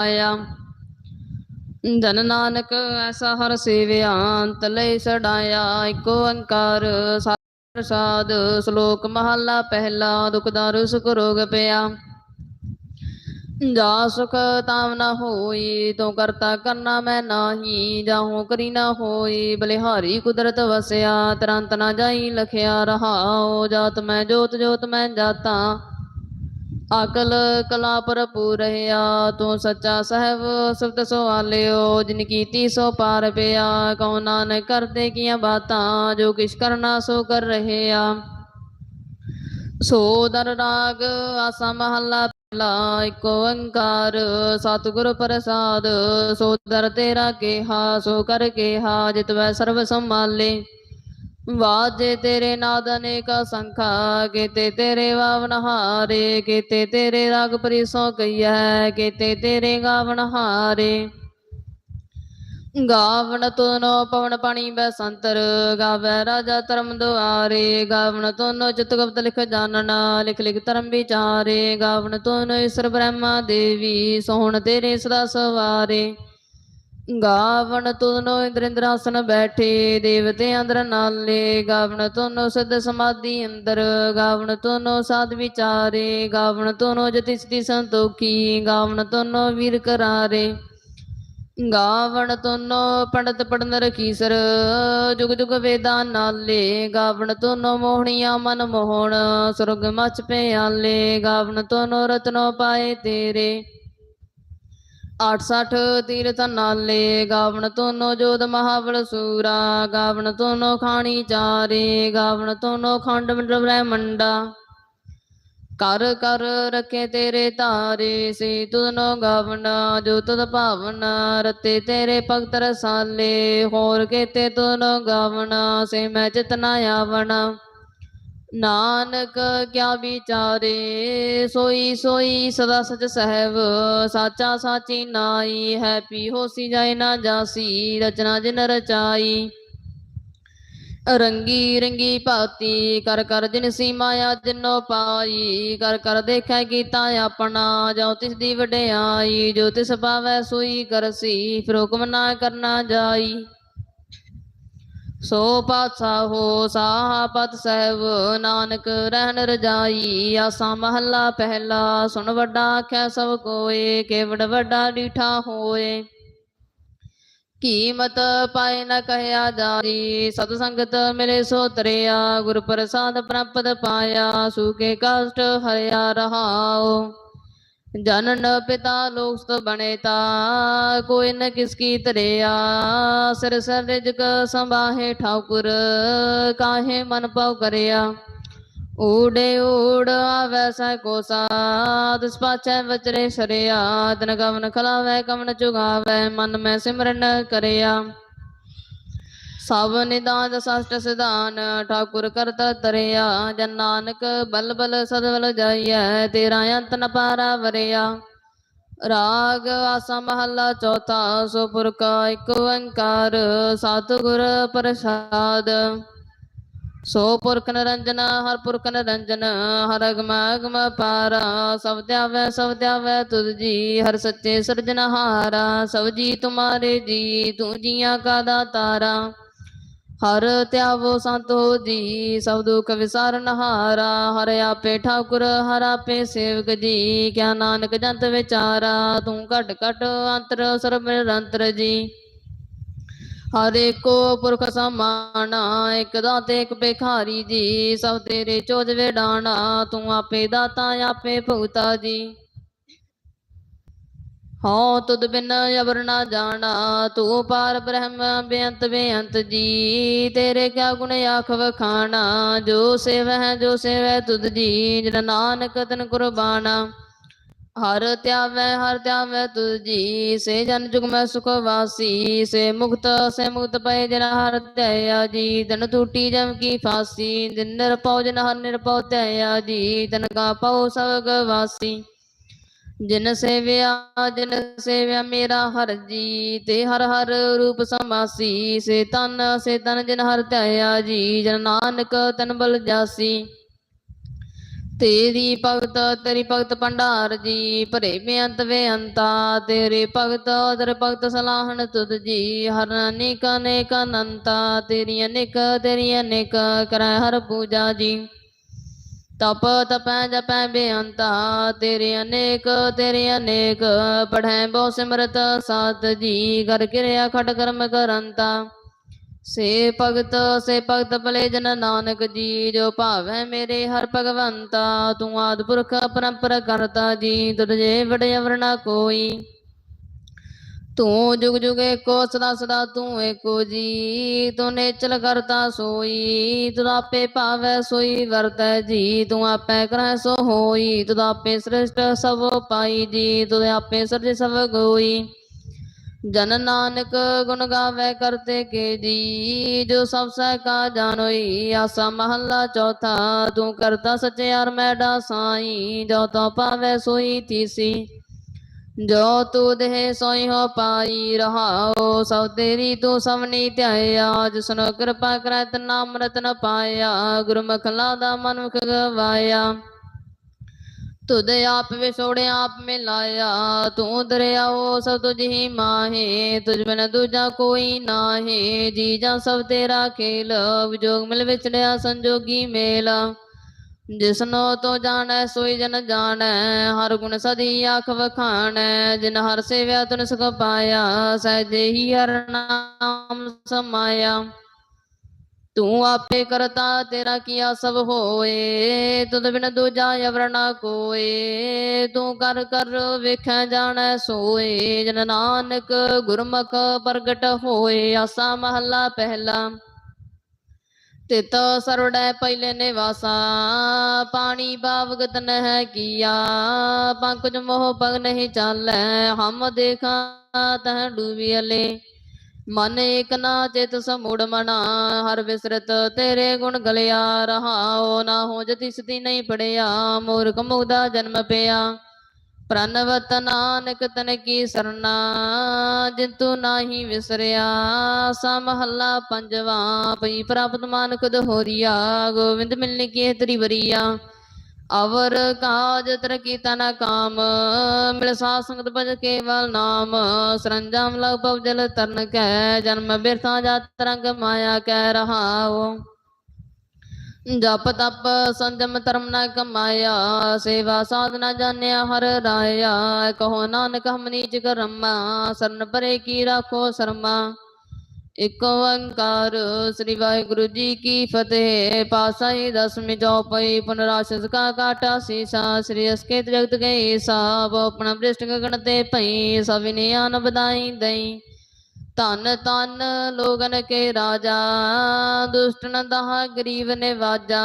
ਆਇਆ। ਜਨ ਨਾਨਕ, ਐਸਾ ਹਰ ਸੇਵਿਆ ਅੰਤ ਲਈ ਛਡਾਇਆ ਏਕ ਓੰਕਾਰ ਪ੍ਰਸਾਦ ਸ਼ਲੋਕ ਮਹਲਾ ਪਹਿਲਾ, ਦੁਖ ਦਾਰੂ ਸੁਖ ਰੋਗ ਪਿਆ। ਜਾ ਸੁਖ ਤਾਮ ਨਾ ਹੋਈ, ਤੂੰ ਕਰਤਾ ਕਰਨਾ ਮੈਂ ਨਾਹੀ। ਜਾਹੂ ਕਰੀ ਨਾ ਹੋਈ, ਬਲਿਹਾਰੀ ਕੁਦਰਤ ਵਸਿਆ। ਤਰੰਤ ਨਾ ਜਾਈ ਲਖਿਆ ਰਹਾਉ, ਜਾਤ ਮੈਂ ਜੋਤ ਜੋਤ ਮੈਂ ਜਾਤਾ। ਅਕਲ ਕਲਾ ਭਰਪੂਰ ਰਹਿਆ ਤੂੰ ਸੱਚਾ ਸਹਿਬ ਸੁਰਤ ਸਵਾਲਿਓ, ਜਿਨ ਕੀਤੀ ਸੋ ਪਾਰ ਪਿਆ। ਕਉ ਨਾਨਕ ਕਰਦੇ ਕੀਆਂ ਬਾਤਾਂ, ਜੋ ਕਿਛ ਕਰਨਾ ਸੋ ਕਰ ਰਹਿਆ ਸੋ ਦਰ ਰਾਗ, ਆਸਾ ਮਹੱਲਾ ਪਹਿਲਾ, ਇਕ ਓੰਕਾਰ, ਸਤਿਗੁਰ ਪ੍ਰਸਾਦ। ਸੋ ਦਰ ਤੇਰਾ ਕੇਹਾ, ਸੋ ਕਰ ਕੇਹਾ ਜਿਤਵੈ ਸਰਬ ਸੰਭਾਲੇ। ਵਾਜੇ ਤੇਰੇ ਨਾਦ ਅਨੇਕ ਸੰਖਾ ਕੀਤੇ ਤੇਰੇ ਵਾਵਨ ਹਾਰੇ, ਕੀਤੇ ਤੇਰੇ ਰਾਗ ਪਰਿਸੋ ਕਈਐ ਕੀਤੇ ਤੇਰੇ ਗਾਵਨ ਹਾਰੇ। ਗਾਵਣ ਤੁਨੋ ਪਵਨ ਪਾਣੀ ਬੈਸੰਤਰ ਗਾਵੈ ਰਾਜਾ ਧਰਮ ਦੁਆਰੇ। ਗਾਵਣ ਤੁਨੋ ਚਿਤ ਗੁਪਤ ਲਿਖ ਜਾਣਨਾ ਲਿਖ ਲਿਖ ਧਰਮ ਵਿਚਾਰੇ। ਗਾਵਣ ਤੁਨੋ ਈਸ਼ਰ ਬ੍ਰਹਮਾ ਦੇਵੀ, ਸੋਹਣ ਤੇਰੇ ਸਦਾ ਸਵਾਰੇ। ਗਾਵਣ ਤੁਨੋ ਇੰਦਰ ਇੰਦਰਾਸਨ ਬੈਠੇ, ਦੇਵਤੇ ਅੰਦਰ ਨਾਲੇ, ਗਾਵਣ ਤੁਨੋ ਸਿੱਧ ਸਮਾਧੀ ਅੰਦਰ, ਗਾਵਣ ਤੁਨੋ ਸਾਧ ਵਿਚਾਰੇ, ਗਾਵਣ ਤੁਨੋ ਜਤੀ ਸਤੀ ਸੰਤੋਖੀ, ਗਾਵਣ ਤੁਨੋ ਵੀਰ ਕਰਾਰੇ। ਗਾਵਣ ਤੁਨੋ ਪੰਡਤ ਪੜਨ ਰਖੀਸਰ ਜੁਗ ਜੁਗ ਵੇਦਾਂ ਨਾਲੇ, ਗਾਵਣ ਤੁਨੋ ਮੋਹਣੀਆਂ ਮਨ ਮੋਹਣ, ਸੁਰਗ ਮਚ ਪਿਆਲੇ, ਗਾਵਣ ਤੁਨੋ ਰਤਨੋ ਪਾਏ ਤੇਰੇ। 68 ਤੀਰਥ ਨਾਲੇ ਗਾਵਣ ਤੋਨੋ ਜੋਦ ਮਹਾਬਲ ਸੂਰਾ, ਗਾਵਣ ਤੋਨੋ ਖਾਣੀ ਚਾਰੇ, ਗਾਵਣ ਤੋਨੋ ਖੰਡ ਮੰਡ। ਬ੍ਰਹਮੰਡਾ ਕਰ ਕਰ ਰਖੇ ਤੇਰੇ ਤਾਰੇ ਸੇ ਤੁਧਨੋ ਗਾਵਣਾ, ਜੋ ਤੁਧ ਭਾਵਨਾ, ਰਤੇ ਤੇਰੇ ਭਗਤ ਰਸਾਲੇ। ਹੋਰ ਕੇ ਕੇਤੇ ਤੁਧਨੋ ਗਾਵਣਾ, ਸੇ ਮੈਂ ਚਿਤਨਾ ਆਵਣਾ। ਨਾਨਕ ਕਿਆ ਵਿਚਾਰੇ, ਸੋਈ ਸੋਈ ਸਦਾ ਸਚ ਸਹਿਬ, ਸਾਚਾ ਸਾਚੀ ਨਾਈ, ਹੈਪੀ ਹੋਸੀ ਜਾਏ ਨਾ ਜਾਸੀ, ਰਚਨਾ ਜਿਨ ਰਚਾਈ। ਰੰਗੀ ਰੰਗੀ ਭਾਤੀ, ਕਰ ਕਰ ਜਿਨ ਸੀ ਮਾਇਆ ਜਿਨੋ ਪਾਈ, ਕਰ ਕਰ ਦੇਖੈ ਕੀਤਾ ਆਪਣਾ ਜੋ ਤਿਸ ਦੀ ਵਡਿਆਈ, ਜੋ ਤਿਸ ਪਾਵੈ ਸੋਈ ਕਰਸੀ, ਫਿਰ ਹੁਕਮ ਨਾ ਕਰਨਾ ਜਾਈ। ਸੋ ਪਾਤਸ਼ਾਹੋ ਸਾਹਪਤ ਸਹਿਬ, ਨਾਨਕ ਰਹਿਣ ਰਜਾਈ, ਆਸਾ ਮਹੱਲਾ ਪਹਿਲਾ, ਸੁਣ ਵੱਡਾ ਆਖਿਆ ਸਭ ਕੋਏ, ਕੇਵੜ ਵੱਡਾ ਡੀਠਾ ਹੋਏ। ਕੀਮਤ ਪਾਏ ਨ ਕਹਿਆ ਜਾਰੀ, ਸਤ ਸੰਗਤ ਮਿਲੇ ਸੋ ਤਰਿਆ ਗੁਰ ਪ੍ਰਸਾਦ ਪ੍ਰਾਪਤ ਪਾਇਆ ਸੂਕੇ ਕਸ਼ਟ ਹਰਿਆ ਰਹਾਓ ਜਨਨ ਪਿਤਾ ਲੋਕ ਸਤ ਬਣੇ ਤਾ, ਕੋਈ ਨ ਕਿਸਕੀ ਤਰਿਆ ਸਿਰ ਸਿਰ ਰਿਜਕ ਸੰਭਾਹੇ ਠਾਕੁਰ, ਕਾਹੇ ਮਨ ਪਾਉ ਕਰਿਆ। ਊੜੇ ਊੜ ਆਵੈ ਸੈ ਕੋ ਸਾਧ ਸਪਾਚੈ ਵਚਰੇ ਸਰਿਆ। ਤਨ ਕਵਨ ਖਲਾਵੈ, ਕਵਨ ਚੁਗਾਵੈ ਮਨ ਮੈਂ ਸਿਮਰਨ ਕਰਿਆ। ਸਭ ਨਿਦਾਨ ਸਸ਼ਟ ਸਿਧਾਨ, ਠਾਕੁਰ ਕਰਤਾ ਤਰਿਆ, ਜਨ ਨਾਨਕ ਬਲ ਬਲ ਸਦਵਲ ਜਾਈਐ, ਤੇਰਾ ਅੰਤ ਨ ਪਾਰਾ ਵਰਿਆ। ਰਾਗ ਆਸਾ ਮਹੱਲਾ ਚੌਥਾ, ਸੋ ਪੁਰਖ ਇੱਕ ਓੰਕਾਰ, ਸਤਿਗੁਰ ਪ੍ਰਸਾਦ। ਸੋ ਪੁਰਖ ਨਿਰੰਜਨ, ਹਰ ਪੁਰਖ ਨਿਰੰਜਨ, ਹਰ ਅਗਮ ਅਗਮ ਪਾਰਾ। ਸਭ ਧਿਆਵੈ ਸਭ ਧਿਆਵੈ ਤੁਧ ਜੀ, ਹਰ ਸੱਚੇ ਸਿਰਜਨਹਾਰਾ ਸਭ ਜੀ ਤੁਮਾਰੇ ਜੀ, ਤੂੰ ਜੀਆਂ ਕਾ ਦਾਤਾਰਾ। ਹਰ ਧਿਆਵੋ ਸੰਤੋ ਜੀ, ਸਭ ਦੁਖ ਵਿਸਾਰਨ ਹਾਰਾ, ਹਰ ਆਪੇ ਠਾਕੁਰ, ਹਰ ਆਪੇ ਸੇਵਕ ਜੀ, ਕਿਆ ਨਾਨਕ ਜੰਤ ਵਿਚਾਰਾ, ਤੂੰ ਘਟ ਘਟ ਅੰਤਰ ਸਰਬ ਨਿਰੰਤਰ ਜੀ। ਹਰ ਏਕੋ ਪੁਰਖ ਸਮਾਣਾ, ਇਕ ਦਾਤੇ, ਇਕ ਭਿਖਾਰੀ ਜੀ, ਸਭ ਤੇਰੇ ਚੋਜ ਵੇਡਾਣਾ, ਤੂੰ ਆਪੇ ਦਾਤਾ, ਆਪੇ ਭੁਗਤਾ ਜੀ। ਹਉ ਤੁਧ ਬਿਨ ਅਵਰ ਨਾ ਜਾਣਾ, ਤੂੰ ਪਾਰ ਬ੍ਰਹਮ ਬੇਅੰਤ ਬੇਅੰਤ ਜੀ। ਤੇਰੇ ਕਿਆ ਗੁਣ ਆਖ ਵਖਾਣਾ ਜੋ ਸੇਵੈ ਜੋ ਸੇਵੈ ਤੁਧ ਜੀ, ਜਿਨ ਨਾਨਕ ਤਨ ਕੁਰਬਾਨਾ। ਹਰ ਧਿਆਵੈ ਹਰ ਧਿਆਵੈ ਤੁਧ ਜੀ, ਸੇ ਜਨ ਜੁਗ ਮੈਂ ਸੁਖ ਵਾਸੀ, ਸੇ ਮੁਕਤ ਸੇ ਮੁਕਤ ਪਏ ਜਨ ਹਰ ਧਿਆ ਜੀ। ਤਨ ਟੂਟੀ ਜਮ ਕੀ ਫਾਸੀ, ਜਿਨ ਨਿਰਪਉ ਜਨ ਹਰ ਨਿਰਪਉ ਧਿਆ ਜੀ। ਤਨ ਕਾ ਪਉ ਸਵਗ ਵਾਸੀ। ਜਿਨ ਸੇਵਿਆ ਜਿਨ ਸੇਵਿਆ ਮੇਰਾ ਹਰ ਜੀ ਤੇ ਹਰ ਹਰ ਰੂਪ ਸਮਾਸੀ ਸੇ ਤਨ ਸੇ ਤਨ ਜਿਨ ਹਰ ਧਿਆ ਜੀ, ਜਨ ਨਾਨਕ ਤਨ ਬਲ ਜਾਸੀ। ਤੇਰੀ ਭਗਤ ਤੇਰੀ ਭਗਤ ਭੰਡਾਰ ਜੀ, ਭਰੇ ਬੇਅੰਤ ਬੇਅੰਤਾ ਤੇਰੇ ਭਗਤ ਤੇਰੇ ਭਗਤ ਸਲਾਹਣ ਤੁਧ ਜੀ, ਹਰ ਅਨੇਕ ਅਨੇਕ ਅਨੰਤਾ, ਤੇਰੀ ਅਨੇਕ ਤੇਰੀ ਅਨੇਕ, ਕਰੈ ਹਰ ਪੂਜਾ ਜੀ। ਤਪ ਤਪੈ ਜਪੈ ਬੇਅੰਤਾ, ਤੇਰੇ ਅਨੇਕ ਤੇਰੇ ਅਨੇਕ। ਪੜ੍ਹੈ ਬਹੁ ਸਿਮਰਤ ਸਾਤ ਜੀ ਕਰ ਕਿਰਿਆ ਖਟ ਕਰਮ ਕਰੰਤਾ। ਸੇ ਭਗਤ ਸੇ ਭਗਤ ਭਲੇ ਜਨ ਨਾਨਕ ਜੀ, ਜੋ ਭਾਵੈ ਮੇਰੇ ਹਰ ਭਗਵੰਤਾ। ਤੂੰ ਆਦਿ ਪੁਰਖ ਪਰੰਪਰ ਕਰਤਾ ਜੀ, ਤੁਧ ਜੇ ਵਡਿ ਅਵਰਣਾ ਕੋਈ। ਤੂੰ ਜੁਗ ਜੁਗ ਏਕੋ ਸਦਾ ਸਦਾ ਤੂੰ ਏਕੋ ਜੀ। ਤੂੰ ਨੇਚਲ ਕਰਤਾ ਸੋਈ, ਤੂੰ ਆਪੇ ਭਾਵੈ ਸੋਈ ਵਰਤੈ ਜੀ। ਤੂੰ ਆਪੇ ਕਰੈ ਸੋ ਹੋਈ, ਤੂੰ ਆਪੇ ਸ੍ਰਿਸ਼ਟ ਸਭ ਪਾਈ ਜੀ। ਤੁਧ ਆਪੇ ਸਰਜ ਸਭ ਗੋਈ। ਜਨ ਨਾਨਕ ਗੁਣ ਗਾਵੇ ਕਰਤੇ ਕੇ ਜੀ। ਜੋ ਸਭ ਸਹਿ ਕਾ ਜਾਣੋਈ, ਆਸਾ ਮਹੱਲਾ ਚੌਥਾ। ਤੂੰ ਕਰਤਾ ਸਚਿਆਰ ਮੈਡਾ ਸਾਈ ਜੋ ਤੋ ਪਾਵੇ ਸੋਈ ਤੀਸੀ। ਜੋ ਤੂ ਦੇਹ ਸੋਈ ਹੋ ਪਾਈ ਰਹਾਓ, ਸਭ ਤੇਰੀ ਤੂੰ ਸਭਨੀ ਧਿਆਇਆ ਜਿਸਨੋ ਕਿਰਪਾ ਕਰੈ ਨਾਮ ਰਤਨ ਪਾਇਆ ਗੁਰਮੁਖ ਲਾਦਾ ਮਨੁਖ ਗਵਾਇਆ। ਤੁਧ ਆਪ ਵਿਛੋੜਿਆ ਆਪ ਮਿਲਾਇਆ, ਤੂੰ ਦਰਿਆਓ ਸਭ ਤੁਝ ਹੀ ਮਾਹੇ, ਤੁਝ ਬਿਨ ਦੂਜਾ ਕੋਈ ਨਾਹੇ, ਜੀ ਜਾਂ ਸਭ ਤੇਰਾ ਖੇਲ, ਵਿਜੋਗ ਮਿਲ ਵਿਚੜਿਆ ਸੰਜੋਗੀ ਮੇਲਾ। ਜਿਸਨੋ ਤੋ ਜਾਣੈ, ਸੋਈ ਜਨ ਜਾਣੈ, ਹਰ ਗੁਣ ਸਦੀ ਆਖ ਵਖਾਣੈ, ਜਿਨ ਹਰ ਸੇਵਿਆ ਤੁਨ ਸੁਖ ਪਾਇਆ, ਸਹਿਜੇ ਹੀ ਹਰ ਨਾਮ ਸਮਾਇਆ। ਤੂੰ ਆਪੇ ਕਰਤਾ, ਤੇਰਾ ਕੀਆ ਸਭ ਹੋਏ, ਤੁਧ ਬਿਨ ਦੂਜਾ ਅਵਰ ਨਾ ਕੋਏ। ਤੂੰ ਕਰ ਕਰ ਵੇਖੈ, ਜਾਣੈ, ਸੋਏ, ਜਨ ਨਾਨਕ ਗੁਰਮੁਖ ਪ੍ਰਗਟ ਹੋਏ, ਆਸਾ ਮਹੱਲਾ ਪਹਿਲਾ। ਤਿਤ ਸਰਵੜੈ ਪਹਿਲੇ ਨਿਵਾਸਾ, ਪਾਣੀ ਬਾਵਗਤ ਨਹਿ ਕੀਆ, ਪੰਕਜ ਮੋਹ ਪਗ ਨਹੀਂ ਚਾਲੈ, ਹਮ ਦੇਖਾ ਤਹ ਡੂਬੀਅਲੇ ਮਨ ਏਕ ਨਾ ਚਿਤ ਸਮੂੜ ਮਨਾ, ਹਰ ਵਿਸਰਤ ਤੇਰੇ ਗੁਣ ਗਲਿਆ ਰਹਾਓ ਨਾ ਹੋ ਜਤੀ ਸਤੀ ਨਹੀਂ ਪੜਿਆ, ਮੂਰਖ ਮੁਗਦਾ ਜਨਮ ਪਿਆ। ਪ੍ਰਨਵਤ ਨਾਨਕ ਤਨ ਕੀ ਸਰਨਾ, ਜਿੰਤੂ ਨਾਹੀ ਵਿਸਰਿਆ। ਸਾ ਮਹੱਲਾ ਪੰਜਵਾ ਪਈ ਪ੍ਰਾਪਤ ਮਾਨਕ ਦਹੋਰੀਆ, ਗੋਵਿੰਦ ਮਿਲਨੇ ਕੀ ਤਰੀ ਵਰੀਆ। ਅਵਰ ਕਾਜ ਤਰ ਕੀਤਾ ਨਾ ਕਾਮ, ਮਿਲ ਸਾਧ ਸੰਗਤ ਭਜ ਕੇਵਲ ਨਾਮ। ਸਰੰਜਾਮ ਲਗ ਪਵ ਜਲ ਤਰਨ ਕੈ, ਜਨਮ ਬਿਰਥਾ ਜਾਤ ਤਰੰਗ ਮਾਇਆ ਕਹਿ ਰਹਾਓ ਜਪ ਤਪ ਸੰਜਮ ਧਰਮ ਨ ਕਮਾਇਆ, ਸੇਵਾ ਸਾਧਨਾ ਜਾਣਿਆ ਹਰ ਰਾਇਆ। ਕਹੋ ਨਾਨਕ ਹਮ ਨੀਚ ਕਰਮਾ, ਸਰਨ ਪਰੇ ਕੀ ਰਾਖੋ ਸ਼ਰਮਾ। ਇਕ ਓੰਕਾਰ ਸ੍ਰੀ ਵਾਹਿਗੁਰੂ ਜੀ ਕੀ ਫਤਿਹ। ਪਾਸਾਈ ਦਸਮੀ ਚੌਪਈ ਪੁਨਰਾਸ਼ਸ ਕਾ ਕਾਟਾ ਸੀਸਾ। ਸ੍ਰੀ ਅਸਕੇਤ ਜਗਤ ਗਏ ਸਾਬ, ਆਪਣਾ ਬ੍ਰਿਸ਼ਟ ਗਗਨ ਤੇ ਭਈ ਸਭਿਨੇ ਆਨ ਬਦਾਈ ਦਈ। ਧਨ ਧਨ ਲੋਗਨ ਕੇ ਰਾਜਾ, ਦੁਸ਼ਟ ਨ ਦਹਾ ਗਰੀਬ ਨੇ ਵਾਜਾ,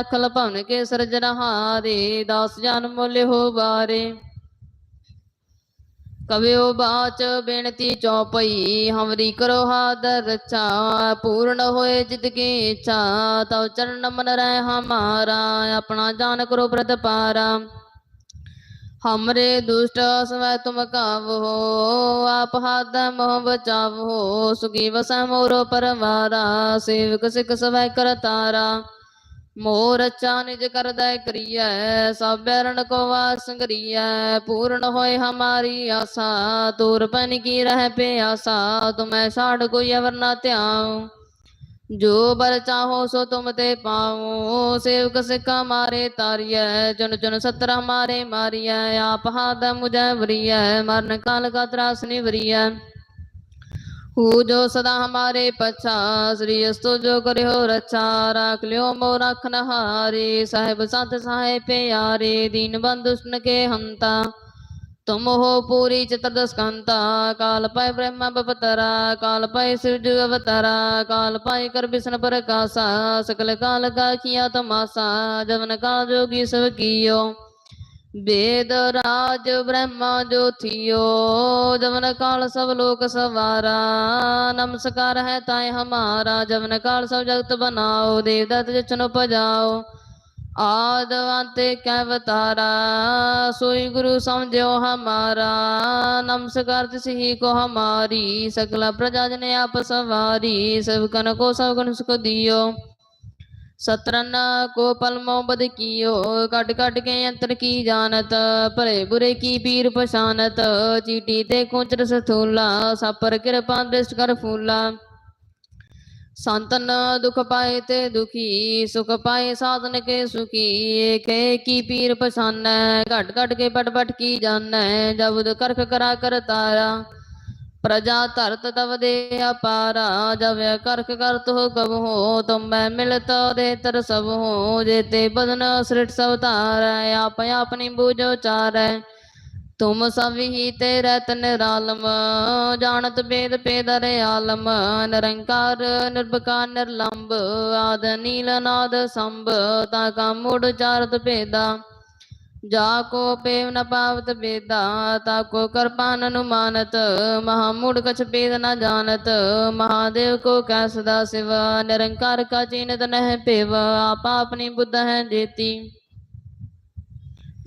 ਅਖਲ ਭਵਨ ਕੇ ਸਰਜਨਹਾਰੇ ਦਾਸ ਜਨ ਮੁਲ ਹੋ ਬਾਰੇ। ਕਵਿਓ ਬਾਚ ਬੇਨਤੀ ਚੌਪਈ, ਹਮਰੀ ਕਰੋ ਹਾਦਰ ਰਚਾ, ਪੂਰਨ ਹੋਏ ਜਿਤ ਕੀ ਇੱਛਾ ਤਉ ਚਰਨ ਮਨ ਰਹਿ ਹਮਾਰਾ, ਆਪਣਾ ਜਾਨ ਕਰੋ ਪ੍ਰਤ ਪਾਰਾ हमरे दुष्ट सवै तुम कावो आप हाथ मोह बचावो सुखी बस मोरो परवारा सेवक सिख सवै कर तारा मोर अच्छा निज कर दय करिय सब बैरण को वास करिय पूर्ण होय हमारी आशा तूर पन की रह पे आशा तुम्हें साढ़ कोई अवर ना त्याऊं ਜੋ ਬਰ ਚਾਹੋ ਸੋ ਤੁਮ ਤੇ ਪਾਉ ਸੇਵਕ ਸਿੱਖਾ ਮਾਰੇ ਤਾਰੀਐ, ਜਨ ਜਨ ਸਤਰ ਹਮਾਰੇ ਮਾਰੀਐ, ਆਪ ਹਾਦ ਮੁਝੈ ਵਰੀਐ, ਮਰਨ ਕਾਲ ਕਾ ਤਰਾਸ ਨਿਵਰੀਐ। ਹੂ ਜੋ ਸਦਾ ਹਮਾਰੇ ਪਛਾ, ਸ੍ਰੀ ਅਸਤੋ ਜੋ ਕਰਿਓ ਰਛਾ, ਰਾਖ ਲਿਓ ਮੋ ਰਖਨ ਹਾਰੇ ਸਾਹਿਬ ਸੰਤ ਸਾਹਿਬ ਪਿਆਰੇ, ਦੀਨ ਬੰਦੁਸ਼ਟ ਕੇ ਹੰਤਾ। तुम हो पूरी चतुर्दस्कंता काल पाय ब्रह्म बपतरा काल पाय शिवज अवतरा काल पाय कर विष्णु प्रकाशा सकल काल का किया तमाशा जवन काल जोगी सब कियो वेद राज ब्रह्मा ज्योतियो जवन काल सब लोक सवारा नमस्कार है ताय हमारा जवन काल सब जगत बनाओ देवदत्त जचन पजाओ ਆਦ ਅੰਤ ਕੈ ਵਤਾਰਾ ਸੋਈ ਗੁਰੂ ਸਮਝਿਓ ਹਮਾਰਾ, ਨਮਸਕਾਰ ਤਿਸਹੀ ਕੋ ਹਮਾਰੀ ਸਕਲ ਪ੍ਰਜਾ ਜਨ ਆਪ ਸਵਾਰੀ, ਸਭ ਕਨ ਕੋ ਸਭ ਕਨ ਸੁਖ ਦਿਓ। ਸਤਰਨ ਕੋ ਪਲਮੋ ਬਦ ਕੀਓ ਕੱਟ ਕੱਟ ਕੇ ਅੰਤਰ ਕੀ ਜਾਣਤ, ਭਰੇ ਬੁਰੇ ਕੀ ਪੀਰ ਪਛਾਨਤ, ਚੀਟੀ ਤੇ ਕੁੰਚਰ ਸਥੂਲਾ, ਸਾਪਰ ਕਿਰਪਾ ਦ੍ਰਿਸ਼ਟ ਕਰ ਫੂਲਾ। ਸੰਤਨ ਦੁਖ ਪਾਏ ਤੇ ਦੁਖੀ, ਸੁਖ ਪਾਏ ਸਾਧਨ ਕੇ ਸੁਖੀ। ਏਕੇ ਕੀ ਪੀਰ ਪਛਾਨੈ, ਘਟ ਘਟ ਕੇ ਪਟ ਪਟ ਕੀ ਜਾਣੈ, ਜਬਦ ਕਰਖ ਕਰਾ ਕਰ ਤਾਰਾ। ਪ੍ਰਜਾ ਧਰਤ ਤਵ ਦੇ ਅਪਾਰਾ, ਜਬ ਕਰਖ ਕਰਤ ਹੋ ਕਬ ਹੋ, ਤੁਮ ਮੈਂ ਮਿਲਤ ਦੇ ਤਰ ਸਭ ਹੋ। ਜੇ ਤੇ ਬਦਨ ਸ੍ਰਿਟ ਸਭ ਧਾਰੈ, ਆਪ ਆਪਣੀ ਬੂਝੋ ਚਾਰੈ ਤੁਮ ਸਭੀ ਤੇ ਰਹਿਤ ਨਿਰਾਲਮ ਜਾਣਤ ਬੇਦ ਪੇਦਰ ਆਲਮ, ਨਿਰੰਕਾਰ ਨਿਰਭਕਾਰ ਨਿਰਲੰਭ ਆਦ ਨੀਲ ਨਾਦ ਸੰਭ, ਤਾ ਕਾ ਚਾਰਤ ਭੇਦਾ। ਜਾ ਕੋ ਪੇਵ ਨ ਪਾਵਤ ਬੇਦਾ ਤਾ ਕੋ ਕਰਪਾਨ ਅਨੁਮਾਨਤ, ਮਹਾ ਮੂੜ ਕਛ ਭੇਦ ਨ ਜਾਣਤ, ਮਹਾਦੇਵ ਕੋ ਕੈ ਸਦਾ ਸਿਵ, ਨਿਰੰਕਾਰ ਕਾ ਚੀਨਤ ਨਹਿ ਪੇਵ, ਆਪਾ ਆਪਣੀ ਬੁੱਧ ਹੈ ਜੇਤੀ।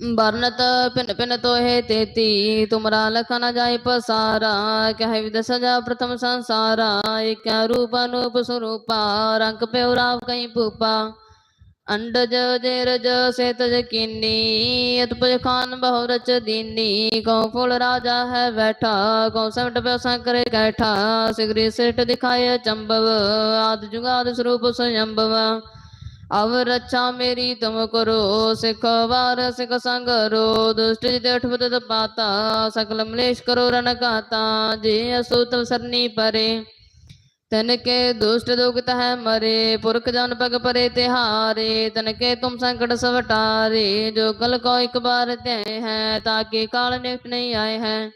ਬਰਨਤ ਪਿੰਡ ਪਿੰਡ ਤੋਹੇ ਤੇਤੀ ਤੁਮਰਾ ਲਖ ਨ ਜਾਇ ਪਸਾਰਾ, ਕਹਿ ਵਿਦ ਸਜਾ ਪ੍ਰਥਮ ਸੰਸਾਰਾ, ਏਕ ਰੂਪ ਅਨੂਪ ਸਰੂਪਾ, ਰੰਗ ਪਿਉ ਰਾਵ ਕਈ ਭੂਪਾ। ਅੰਡਜ ਜੇਰਜ ਸੇਤਜ ਕੀਨੀ ਅਤਪਜ ਖਾਨ ਬਹੁ ਰਚ ਦੀਨੀ, ਕਉ ਫੁਲ ਰਾਜਾ ਹੈ ਬੈਠਾ, ਕਉ ਸਮਟ ਪਿਓ ਸੰਕਰੇ ਕੈਠਾ, ਸਿਗਰੀ ਸਿਟ ਦਿਖਾਏ ਚੰਬਵ, ਆਦ ਜੁਗਾਦ ਸਰੂਪ ਸਯੰਭਵ ਅਵ ਰਚਾ ਮੇਰੀ ਤੁਮ ਕਰੋ, ਸਿਖ ਵਾਰ ਸਿਖ ਸੰਗਰੋ ਦੁਸ਼ਟ ਜਿਤ ਅਠਵਤ ਪਾਤਾ ਸਕਲ ਮਲੇਸ਼ ਕਰੋ ਰਨ ਕਾਤਾ ਜੇ ਅਸੋ ਤਵ ਸਰਨੀ ਪਰੇ। ਤਨ ਕੇ ਦੁਸ਼ਟ ਦੁਖਤ ਹੈ ਮਰੇ, ਪੁਰਖ ਜਨ ਪਗ ਪਰੇ ਤਿਹਾਰੇ ਤਨ ਕੇ ਤੁਮ ਸੰਕਟ ਸਭ ਜੋ ਕਲ ਕੋ ਇੱਕ ਬਾਰ ਤੇ ਹੈ ਤਾਕੇ ਕਾਲ ਨਿਕਟ ਨਹੀਂ ਆਏ ਹੈ।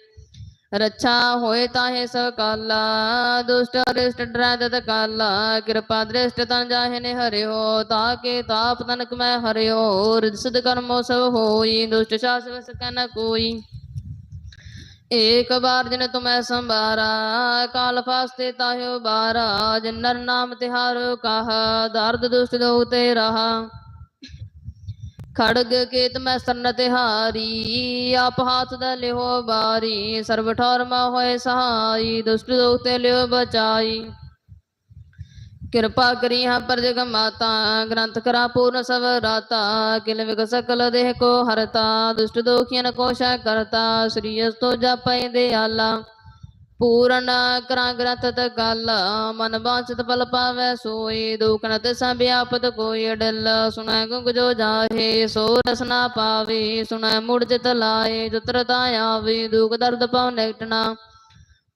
ਰੱਛਾ ਹੋਏ ਤਾਹੇ ਸਕਾਲਾ, ਦੁਸ਼ਟ ਅਰਿਸ਼ਟ ਡਰੈ ਤਤ ਕਾਲਾ ਕਿਰਪਾ ਦ੍ਰਿਸ਼ਟ ਤਨ ਜਾਹੇ ਨੇ ਹਰਿਓ ਤਾਕੇ ਤਾਪ ਤਨਕ ਮੈਂ ਹਰਿਓ ਰਿਦ ਸਿਧ ਕਰਮੋ ਸਭ ਹੋਈ, ਦੁਸ਼ਟ ਸ਼ਾਸ ਵਸ ਕੈ ਨ ਕੋਈ। ਏਕ ਬਾਰ ਜਿਨ ਤੁਮੈ ਸੰਭਾਰਾ, ਕਾਲ ਫਾਸਤੇ ਤਾਹਿਓ ਬਾਰਾ ਜਿਨ ਨਰ ਨਾਮ ਤਿਹਾਰੋ ਕਹਾ, ਦਰਦ ਦੁਸ਼ਟ ਦੋ ਤੇ ਰਹਾ। ਖੜਗ ਕੇਤ ਮੈਂ ਸਰਨ ਤਿਹਾਰੀ ਆਪ ਹਾਥ ਦਾ ਲਿਓ ਬਾਰੀ ਸਰਬ ਠੌਰ ਮਾ ਹੋਏ ਸਹਾਈ, ਦੁਸ਼ਟ ਦੋ ਤੇ ਲਿਓ ਬਚਾਈ। ਕਿਰਪਾ ਕਰੀ ਹਾਂ ਪਰ ਜਗ ਮਾਤਾ, ਗ੍ਰੰਥ ਕਰਾ ਪੂਰਨ ਸਭ ਰਾਤਾ ਕਿਲ ਵਿਗ ਸਕਲ ਦੇਹ ਕੋ ਹਰਤਾ, ਦੁਸ਼ਟ ਦੋਖੀਨ ਕੋ ਸ਼ੈ ਕਰਤਾ, ਸ੍ਰੀ ਅਸਤੋ ਜਪੈ ਦੇ ਆਲਾ ਪੂਰਨ ਕਰਾਂ ਗ੍ਰੰਥ ਤ ਗਲ, ਮਨ ਬਾਂਚਤ ਪਲ ਪਾਵੈ ਸੋਈ, ਦੁਖ ਨ ਤੇ ਸੰਭਿਆਪਤ ਕੋਈ ਅਡਲ, ਸੁਣੈ ਗੁੰਗ ਜੋ ਜਾਹੇ, ਸੋ ਰਸਨਾ ਪਾਵੇ, ਸੁਣੈ ਮੁੜ ਚਿਤ ਲਾਏ ਜਤਰਤਾ ਆਵੇ, ਦੁਖ ਦਰਦ ਪਾਉ ਨਿਕਟਣਾ,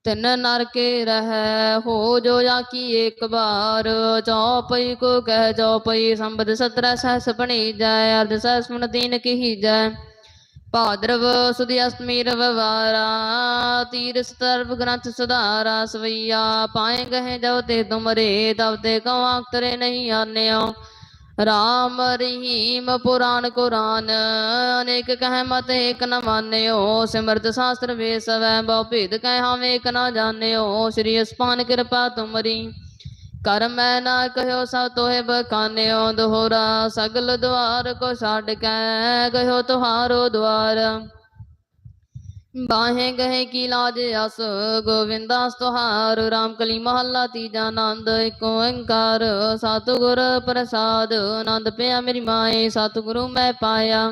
ਤਿੰਨ ਨਰ ਕੇ ਰਹਿ, ਹੋ ਜੋ ਜਾ ਕੀ ਏਕ ਬਾਰ ਚੌਪਈ ਕੋ ਕਹਿ ਚੌਪਈ ਸੰਬਦ ਸਤਰ ਸਹਸ ਬਣੀ ਜੈ ਅਰਧ ਸਹਸ ਮਨ ਤੀਨ ਕਹੀ ਜੈ ਭਾਦਰਵ ਸੁਦੀ ਅਸ਼ਟਮੀ ਰਵਵਾਰਾ ਤੀਰ ਸਰਬ ਗ੍ਰੰਥ ਸੁਧਾਰਾ, ਸਵਈਆ ਪਾਏ ਗਏ ਜਉ ਤੇ ਤੁਮਰੇ ਤਬ ਤੇ ਕਉ ਆਖਤਰੇ ਨਹੀਂ ਆਨਿਓ। ਰਾਮ ਰਹੀਮ ਪੁਰਾਨ ਕੁਰਾਨ, ਅਨੇਕ ਕਹਿ ਮਤ ਏਕ ਨ ਮਾਨਿਓ। ਸਿਮਰਤ ਸ਼ਾਸਤਰ ਵੇਸਵੈ ਬਹੁ ਭੇਦ ਕਹਿ ਹਮ ਏਕ ਨ ਜਾਣਿਓ। ਸ੍ਰੀ ਅਸਪਾਨ ਕਿਰਪਾ ਤੁਮਰੀ। ਕਰ ਮੈਂ ਨਾ ਕਹਿਓ ਸਭ ਤੋਹਿ ਬਖਾਨਿਓ ਦੋਹਰਾ, ਸਗਲ ਦੁਆਰ ਕੋ ਛੱਡ ਕੇ ਗਇਓ ਤੁਹਾਰੋ ਦੁਆਰ। ਬਾਹੇ ਗਹੇ ਕੀ ਲਾਜ ਅਸ, ਗੋਵਿੰਦਾਸ ਤੁਹਾਰ ਰਾਮ ਕਲੀ ਮਹੱਲਾ ਤੀਜਾ ਆਨੰਦ ਏਕ ਓੰਕਾਰ। ਸਤਿਗੁਰ ਪ੍ਰਸਾਦ, ਆਨੰਦ ਪਿਆ ਮੇਰੀ ਮਾਏ, ਸਤਿਗੁਰੂ ਮੈਂ ਪਾਇਆ।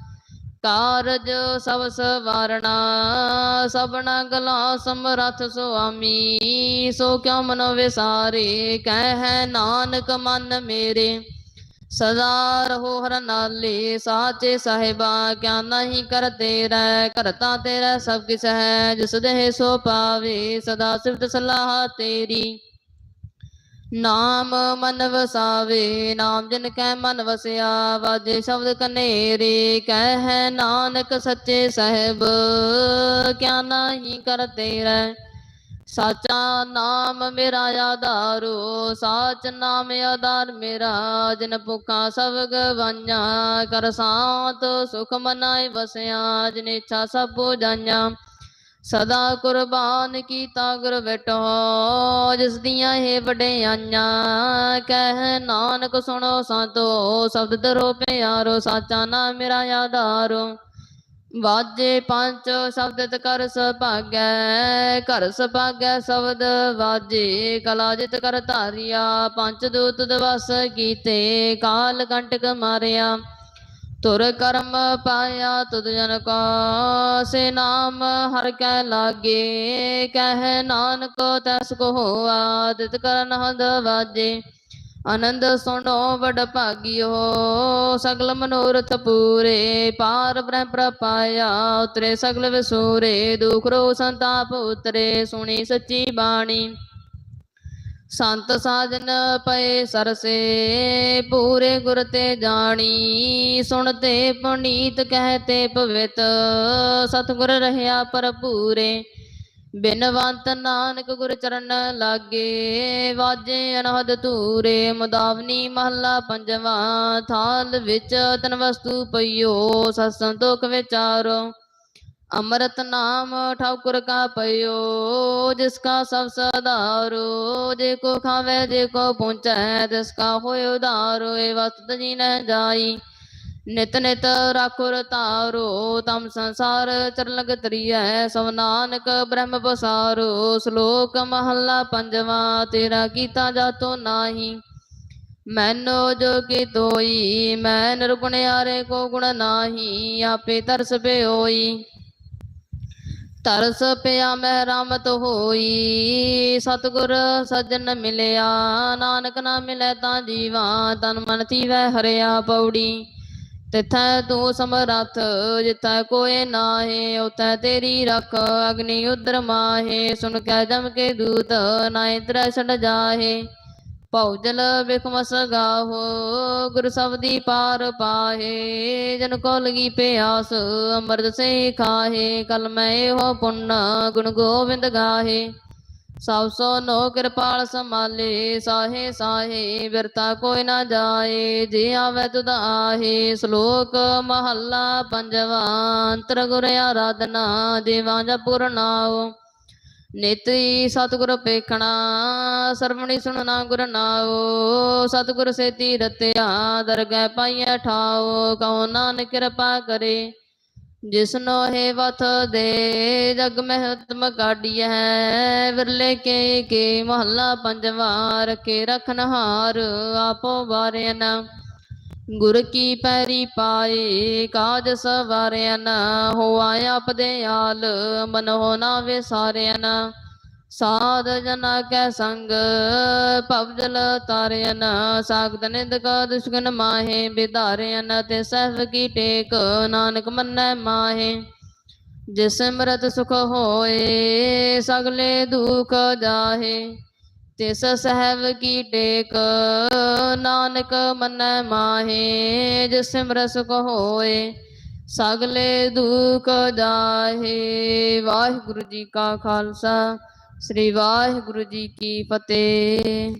ਕਾਰਜ ਸਭ ਸਵਾਰਣਾ, ਸਭਨਾ ਗਲਾ ਸਮਰਥ ਸੁਆਮੀ, ਸੋ ਕਿਉ ਮਨੋ ਵਿਸਾਰੇ, ਕਹਿ ਨਾਨਕ ਮਨ ਮੇਰੇ। ਸਦਾ ਰਹੋ ਹਰ ਨਾਲੇ, ਸਾਚੇ ਸਾਹਿਬਾ, ਕਿਆ ਨਹੀਂ ਕਰ ਤੇਰਾ ਕਰਤਾ ਤੇਰਾ ਸਭ ਕਿਛ ਹੈ, ਜਿਸ ਦੇਹ ਸੋ ਪਾਵੇ, ਸਦਾ ਸਿਫਤ ਸਲਾਹ ਤੇਰੀ। ਨਾਮ ਮਨ ਵਸਾਵੇ, ਨਾਮ ਜਿਨ ਕੈ ਮਨ ਵਸਿਆ, ਵਾਜੇ ਸ਼ਬਦ ਕਨੇਰੇ, ਕਹਿ ਨਾਨਕ ਸੱਚੇ ਸਹਿਬ, ਕਿਆ ਨਹੀਂ ਕਰ ਤੇਰਾ ਸਾਚਾ ਨਾਮ ਮੇਰਾ ਆਧਾਰੋ, ਸਾਚ ਨਾਮ ਆਧਾਰ ਮੇਰਾ, ਜਿਨ ਭੁਖਾ ਸਭ ਗਵਾਈਆਂ, ਕਰ ਸਾਤ ਸੁਖ ਮਨਾਇ ਵਸਿਆ, ਜਿਨ ਇੱਛਾ ਸਭ ਪੁਜਾਈਆਂ ਸਦਾ ਕੁਰਬਾਨ ਕੀਤਾ ਗੁਰ ਬੈਠੋ ਜਿਸ ਦੀਆਂ ਇਹ ਵਡਿਆਈਆਂ ਕਹਿ, ਨਾਨਕ ਸੁਣੋ ਸੰਤੋ ਸ਼ਬਦ ਦਰੋ ਪਿਆਰੋ, ਸਾਚਾ ਨਾਮ ਮੇਰਾ ਆਧਾਰੋ। ਵਾਜੇ ਪੰਜ ਸ਼ਬਦ ਕਰ ਸੁਭਾਗੈ, ਘਰ ਸੁਭਾਗੈ ਸ਼ਬਦ ਵਾਜੇ, ਕਲਾ ਜਿਤ ਕਰ ਧਾਰਿਆ, ਪੰਜ ਦੂਤ ਦਵਸ ਕੀਤੇ, ਕਾਲ ਕੰਟਕ ਮਾਰਿਆ। ਤੁਰ ਕਰਮ ਪਾਇਆ ਤੁਧ ਜਨ ਕਾ ਸੇ ਨਾਮ, ਹਰ ਕੈ ਲਾਗੇ, ਕਹਿ ਨਾਨਕ ਤੈਸ ਕੋ ਹੋਆ, ਤਿਤ ਕਰਨ ਹਦ ਵਾਜੇ। ਆਨੰਦ ਸੁਣੋ ਵਡ ਭਾਗਿਓ, ਸਗਲ ਮਨੋਰਥ ਪੂਰੇ, ਪਾਰ ਬ੍ਰਹਮ ਪ੍ਰਪਾਇਆ, ਉਤਰੇ ਸਗਲ ਵਿਸੂਰੇ, ਦੁਖ ਰੋ ਸੰਤਾਪ ਉਤਰੇ, ਸੁਣੀ ਸੱਚੀ ਬਾਣੀ। ਸੰਤ ਸਾਜਨ ਪਏ ਸਰਸੇ, ਪੂਰੇ ਗੁਰ ਤੇ ਜਾਣੀ। ਸੁਣਤੇ ਪੁਨੀਤ ਕਹਤੇ ਪਵਿੱਤ ਸਤਿਗੁਰ ਰਹਿਆ ਭਰਪੂਰੇ। ਬਿਨਵੰਤ ਨਾਨਕ ਗੁਰ ਚਰਨ ਲਾਗੇ, ਵਾਜੇ ਅਨਹਦ ਧੂਰੇ। ਮੁਦਾਵਨੀ ਮਹੱਲਾ ਪੰਜਵਾ, ਥਾਲ ਵਿੱਚ ਤਨ ਵਸਤੂ ਪਈਓ, ਸਤ ਸੰਤੋਖ ਵਿਚਾਰੋ। ਅੰਮ੍ਰਿਤ ਨਾਮ ਠਾਕੁਰ ਕਾ ਪਇਓ ਜਿਸ ਕਾ ਸਭ ਸਦਾਰੋ ਜੇ ਕੋ ਖਾਵੇ, ਜੇ ਕੋ ਪਹੁੰਚੈ ਤਿਸ ਕਾ ਹੋਇ ਉਧਾਰੋ ਏ ਵਸਤ ਨਿਤ ਨਿਤ ਰਾਖੁਰ ਤਾਰੋ ਤਮ ਸੰਸਾਰ ਚਰਨ ਲਗ ਤਰੀਐ, ਸਭ ਨਾਨਕ ਬ੍ਰਹਮ ਪਸਾਰੋ, ਸ਼ਲੋਕ ਮਹੱਲਾ ਪੰਜਵਾ, ਤੇਰਾ ਕੀਤਾ ਜਾਤੋ ਨਾਹੀ। ਮੈਨੋ ਜੋ ਕੀ ਤੋਈ ਮੈਂ ਨਿਰਗੁਣਿਆਰੇ ਕੋ ਗੁਣ ਨਾਹੀ, ਆਪੇ ਤਰਸ ਪੇ ਹੋਈ ਤਰਸ ਪਿਆ ਮਹਿ ਰਾਮਤ ਹੋਈ। ਸਤਿਗੁਰ ਸੱਜਣ ਮਿਲਿਆ, ਨਾਨਕ ਨਾ ਮਿਲੇ ਤਾਂ ਜੀਵਾ, ਤਨ ਮਨ ਥੀਵੈ ਹਰਿਆ ਪੌੜੀ। ਤਿਥੈ ਤੂੰ ਸਮਰਥ, ਜਿਥੈ ਕੋਏ ਨਾਹੀ ਉਥੈ ਤੇਰੀ ਰਖ, ਅਗਨੀ ਉਦਰ ਮਾਹੇ। ਸੁਨ ਕੈ ਜਮ ਕੇ ਦੂਤ ਨਾਇ ਤ੍ਰੈ ਛੜ ਜਾਹੇ। ਭਉ ਜਲ ਬਿਖਮਸ ਗਾਹੋ ਗੁਰ ਸਬਦੀ ਪਾਰ ਪਾਹੇ, ਜਨ ਕੋ ਲਗੀ ਪਿਆਸ, ਅੰਮ੍ਰਿਤ ਸੇ ਖਾਹੇ, ਕਲ ਮੈਂ ਇਹੋ ਪੁੰਨ, ਗੁਣ ਗੋਬਿੰਦ ਗਾਹੇ। ਸਭ ਸੋ ਨੋ ਕਿਰਪਾਲ ਸੰਭਾਲੇ, ਸਾਹੇ ਸਾਹੇ, ਬਿਰਤਾ ਕੋਈ ਨਾ ਜਾਏ, ਜੇ ਆਵੇ ਤੁਧ ਆਹੇ, ਸ਼ਲੋਕ ਮਹੱਲਾ ਪੰਜਵਾ, ਅੰਤਰ ਗੁਰ ਆਰਾਧਨਾ, ਦੇਵਾਂ ਜਪੁਰ ਨਾਉ। ਨੇਤਰੀ ਸਤਿਗੁਰ ਪੇਖਣਾ, ਸਰਵਣੀ ਸੁਣਨਾ ਗੁਰ ਨਾਉ, ਸਤਿਗੁਰ ਸੇਤੀ ਰਤਿਆ ਦਰਗਹਿ ਪਾਈਐ ਠਾਉ, ਕਉ ਨਾਨਕ ਕਿਰਪਾ ਕਰੇ। ਜਿਸਨੋ ਹੈ ਵਥ ਦੇ, ਜਗ ਮਹਿਤਮ ਕਾਢੀਐ ਵਿਰਲੇ ਕੇ ਕੇ ਮਹੱਲਾ ਪੰਜਵਾ, ਰਖੇ ਰਖਨਹਾਰ, ਆਪੋ ਵਾਰਿਆਨ ਗੁਰ ਕੀ ਪੈਰੀ ਪਾਏ, ਕਾਜ ਸਵਾਰਿਆਨ, ਹੋਆ ਆਪਦੇ ਆਲ, ਮਨੋ ਨਾ ਵਿਸਾਰਿਆਨ ਸਾਧ ਜਨਾ ਕੈ ਸੰਗ ਭਵਜਲ ਤਾਰਿਆਨ। ਸਾਗਤ ਨਿੰਦ ਕਾ ਦੁਸ਼ਗਨ ਮਾਹੇ ਬਿਧਾਰਿਆਨ ਤੇ ਸਹਿਬ ਕੀ ਟੇਕ, ਨਾਨਕ ਮੰਨੈ ਮਾਹੇ। ਜਿਸ ਸਿਮਰਤ ਸੁਖ ਹੋਏ, ਸਗਲੇ ਦੁਖ ਜਾਹੇ। ਤਿਸ ਸਹਿਬ ਕੀ ਟੇਕ, ਨਾਨਕ ਮੰਨੈ ਮਾਹੇ, ਜਿਸ ਸਿਮਰਤ ਸੁਖ ਹੋਏ ਸਗਲੇ ਦੁਖ ਜਾਹੇ। ਵਾਹਿਗੁਰੂ ਜੀ ਕਾ ਖਾਲਸਾ, ਸ੍ਰੀ ਵਾਹਿਗੁਰੂ ਜੀ ਕੀ ਫਤਿਹ।